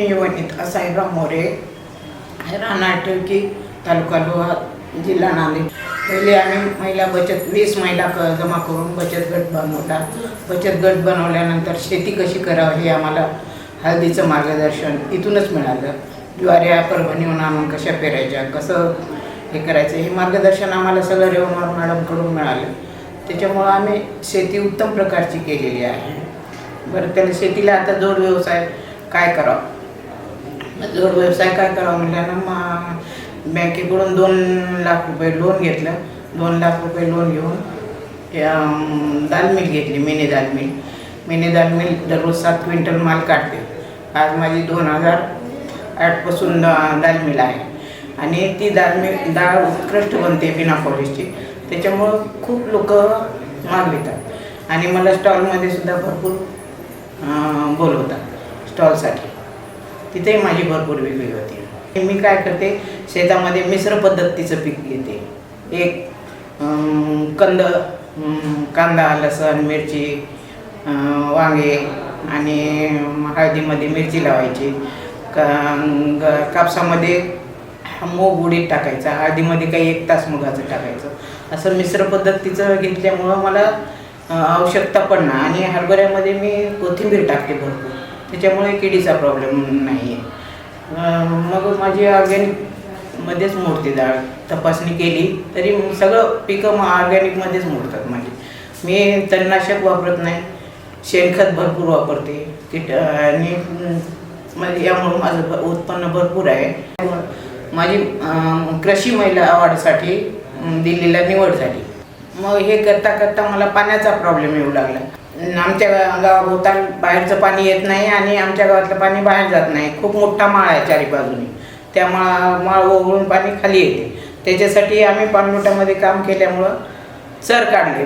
मी वनिता साईराम मोरे राहणार तालुका लोहा जिल्हा नांदेड. पहिले आम्ही महिला बचत वीस महिला क जमा करून बचत गट बनवला बचत गट बनवल्यानंतर शेती कशी करावी हे आम्हाला हळदीचं मार्गदर्शन इथूनच मिळालं. ज्वाऱ्या परभणीहून आणून कशा पेरायच्या कसं हे करायचं हे मार्गदर्शन आम्हाला सगळं रेवमार मॅडमकडून मिळालं. त्याच्यामुळं आम्ही शेती उत्तम प्रकारची केलेली आहे. बरं त्याला शेतीला आता जोड व्यवसाय काय करावं? जोड व्यवसाय काय करावा म्हटल्यानं मग बँकेकडून दोन लाख रुपये लोन घेतलं. दोन लाख रुपये लोन घेऊन दाल मिल घेतली मिनी दाल मिल. मिनी दाल मिल दररोज सात क्विंटल माल काढते. आज माझी दोन हजार आठपासून दाल मिल आहे. आणि ती दाल मिल डाळ उत्कृष्ट बनते बिना पॉलिशची त्याच्यामुळं खूप लोक मागवितात आणि मला स्टॉलमध्ये सुद्धा भरपूर बोलवतात. स्टॉलसाठी तिथेही माझी भरपूर विक्री होती मी काय करते शेतामध्ये मिश्र पद्धतीचं पीक घेते. एक कंद कांदा लसण मिरची वांगे आणि हळदीमध्ये मिरची लावायची. का ग- कापसामध्ये मूग उडीद टाकायचा. हळदीमध्ये काही एक तास मुगाचं टाकायचं. असं मिश्र पद्धतीचं घेतल्यामुळं मला आवश्यकता पडणार आणि हरभऱ्यामध्ये मी कोथिंबीर टाकते भरपूर. त्याच्यामुळे किडीचा प्रॉब्लेम नाही आहे मग माझी ऑर्गॅनिकमध्येच मोडते डाळ. तपासणी केली तरी सगळं पिकं मग ऑर्गॅनिकमध्येच मोडतात माझी. मी तणनाशक वापरत नाही. शेणखत भरपूर वापरते. कीट आणि म्हणजे यामुळं माझं उत्पन्न भरपूर आहे. माझी कृषी महिला अवॉर्डसाठी दिल्लीला निवड झाली. मग हे करता करता मला पाण्याचा प्रॉब्लेम येऊ लागला. आमच्या गावाभोवताल बाहेरचं पाणी येत नाही आणि आमच्या गावातलं पाणी बाहेर जात नाही. खूप मोठा माळ आहे चारी बाजूनी त्या माळा माळ ओघळून पाणी खाली येते. त्याच्यासाठी आम्ही पाणलोटामध्ये काम केल्यामुळं चर काढले.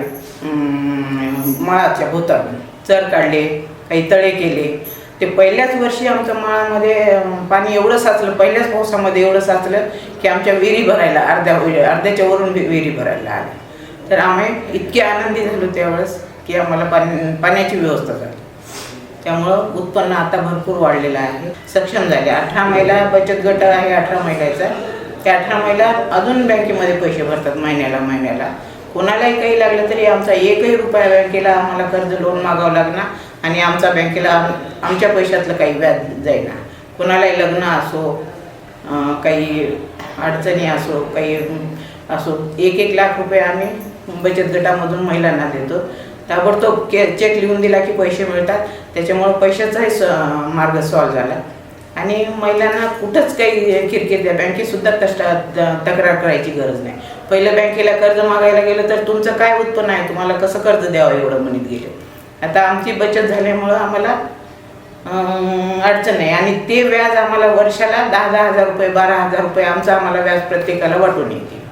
माळाच्या भोवतालून. चर काढले काही तळे केले. ते पहिल्याच वर्षी आमच्या माळामध्ये पाणी एवढं साचलं पहिल्याच पावसामध्ये एवढं साचलं की आमच्या विहिरी भरायला अर्ध्या अर्ध्याच्या वरून विहिरी भरायला आल्या. तर आम्ही इतके आनंदी झालो त्यावेळेस. की आम्हाला पाणी पाण्याची व्यवस्था झाली त्यामुळं उत्पन्न आता भरपूर वाढलेलं आहे. सक्षम झाले. अठरा महिला बचत गट आहे अठरा महिलाचा. त्या अठरा महिला अजून बँकेमध्ये पैसे भरतात महिन्याला महिन्याला. कोणालाही काही लागलं तरी आमचा एकही रुपया बँकेला आम्हाला कर्ज लोन मागावं लागणार आणि आमचा बँकेला आमच्या पैशातलं काही व्याज जाईना. कोणालाही लग्न असो काही अडचणी असो काही असो एक एक लाख रुपये आम्ही बचत गटामधून महिलांना देतो. ताबडतोब के चेक लिहून दिला की पैसे मिळतात. त्याच्यामुळं पैशाचाही स मार्ग सॉल्व झाला. आणि महिलांना कुठंच काही किरकिर द्या बँकेतसुद्धा कष्ट तक्रार करायची गरज नाही. पहिलं बँकेला कर्ज मागायला गेलं तर तुमचं काय उत्पन्न आहे? तुम्हाला कसं कर्ज द्यावं एवढं म्हणत गेलं. आता आमची बचत झाल्यामुळं आम्हाला अडचण आहे आणि ते व्याज आम्हाला वर्षाला दहा दहा हजार रुपये बारा हजार रुपये आमचं आम्हाला व्याज प्रत्येकाला वाटून येते.